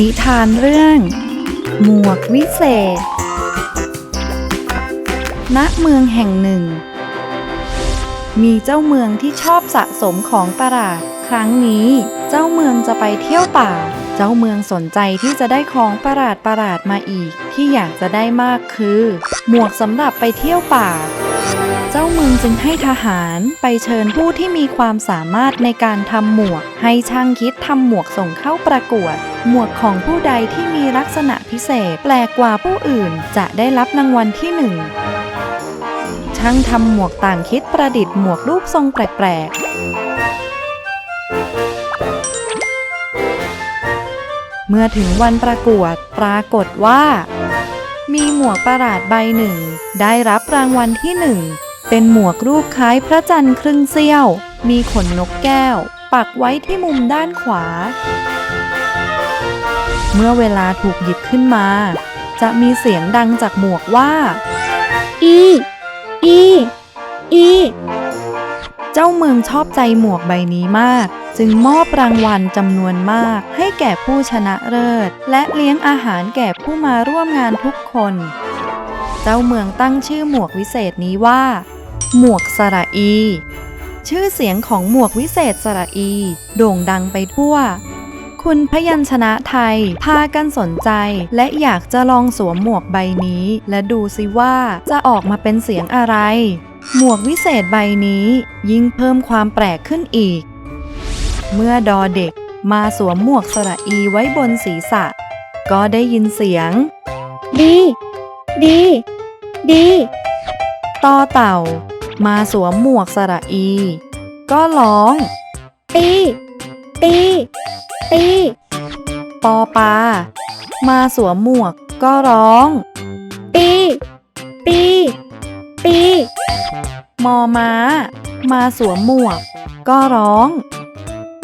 นิทานเรื่อง หมวกวิเศษ ณ เมืองแห่งหนึ่ง มีเจ้าเมืองที่ชอบสะสมของประหลาด ครั้งนี้เจ้าเมืองจะไปเที่ยวป่า เจ้าเมืองสนใจที่จะได้ของประหลาดประหลาดมาอีก ที่อยากจะได้มากคือ หมวกสำหรับไปเที่ยวป่า เจ้าเมืองจึงให้ทหารไปเชิญผู้ที่มีความสามารถในการทำหมวก ให้ช่างคิดทำหมวกส่งเข้าประกวด หมวกของผู้ใดที่มีลักษณะพิเศษแปลกกว่าผู้อื่นจะได้รับรางวัลที่หนึ่งช่างทำหมวกต่างคิดประดิษฐ์หมวกรูปทรงแปลกๆ เมื่อถึงวันประกวดปรากฏว่า มีหมวกประหลาดใบหนึ่ง ได้รับรางวัลที่หนึ่ง เป็นหมวกรูปคล้ายพระจันทร์ครึ่งเสี้ยว มีขนนกแก้ว ปักไว้ที่มุมด้านขวา เมื่อเวลาถูกหยิบขึ้นมา จะมีเสียงดังจากหมวกว่า อี อี อี เจ้าเมืองชอบใจหมวกใบนี้มาก จึงมอบรางวัลจำนวนมากให้แก่ผู้ชนะเลิศ และเลี้ยงอาหารแก่ผู้มาร่วมงานทุกคน เจ้าเมืองตั้งชื่อหมวกวิเศษนี้ว่า หมวกสระอี ชื่อเสียงของหมวกวิเศษสระอี โด่งดังไปทั่ว คุณพยัญชนะไทย พากันสนใจ และอยากจะลองสวมหมวกใบนี้ และดูสิว่าจะออกมาเป็นเสียงอะไร หมวกวิเศษใบนี้ ยิ่งเพิ่มความแปลกขึ้นอีก เมื่อดอเด็กมาสวมหมวกสระอีไว้บนศีรษะ ก็ได้ยินเสียง ดี ดี ดีต่อเต่า มาสวมหมวกสระอี ก็ร้อง ตี ตี ตี ปอปา มาสวมหมวกก็ร้อง ตี ตี ตี มอม้า มาสวมหมวกก็ร้อง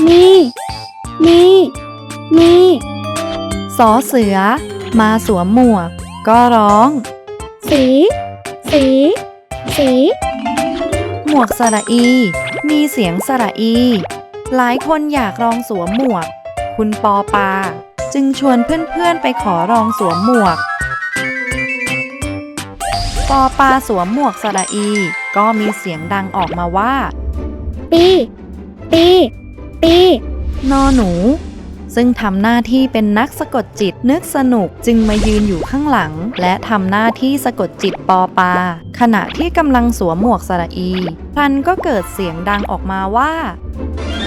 มี มี มีสอเสือ มาสวมหมวกก็ร้อง สี สี สี หมวกสระอี มีเสียงสระอี หลายคนอยากลองสวมหมวก คุณปอปา จึงชวนเพื่อนๆไปขอลองสวมหมวก ปอปาสวมหมวกสระอี ก็มีเสียงดังออกมาว่าตีตีตีนอหนู ซึ่งทำหน้าที่เป็นนักสะกดจิตนึกสนุกจึงมายืนอยู่ข้างหลัง และทำหน้าที่สะกดจิตปอปา ขณะที่กำลังสวมหมวกสระอีพลันก็เกิดเสียงดังออกมาว่า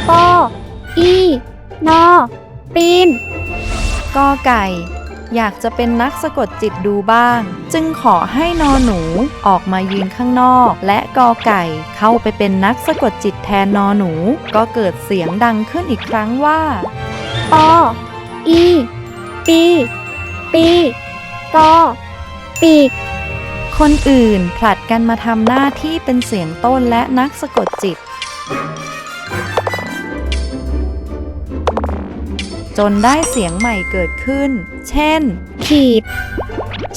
ปออีนอ ปีนกอไก่ อยากจะเป็นนักสะกดจิตดูบ้าง จึงขอให้นอหนูออกมายืนข้างนอก และกอไก่เข้าไปเป็นนักสะกดจิตแทนนอหนู ก็เกิดเสียงดังขึ้นอีกครั้งว่าปออีปีปีกอปีกคนอื่นผลัดกันมาทำหน้าที่เป็นเสียงต้นและนักสะกดจิต จนได้เสียงใหม่เกิดขึ้น เช่น ขีด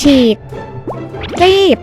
ฉีด รีบ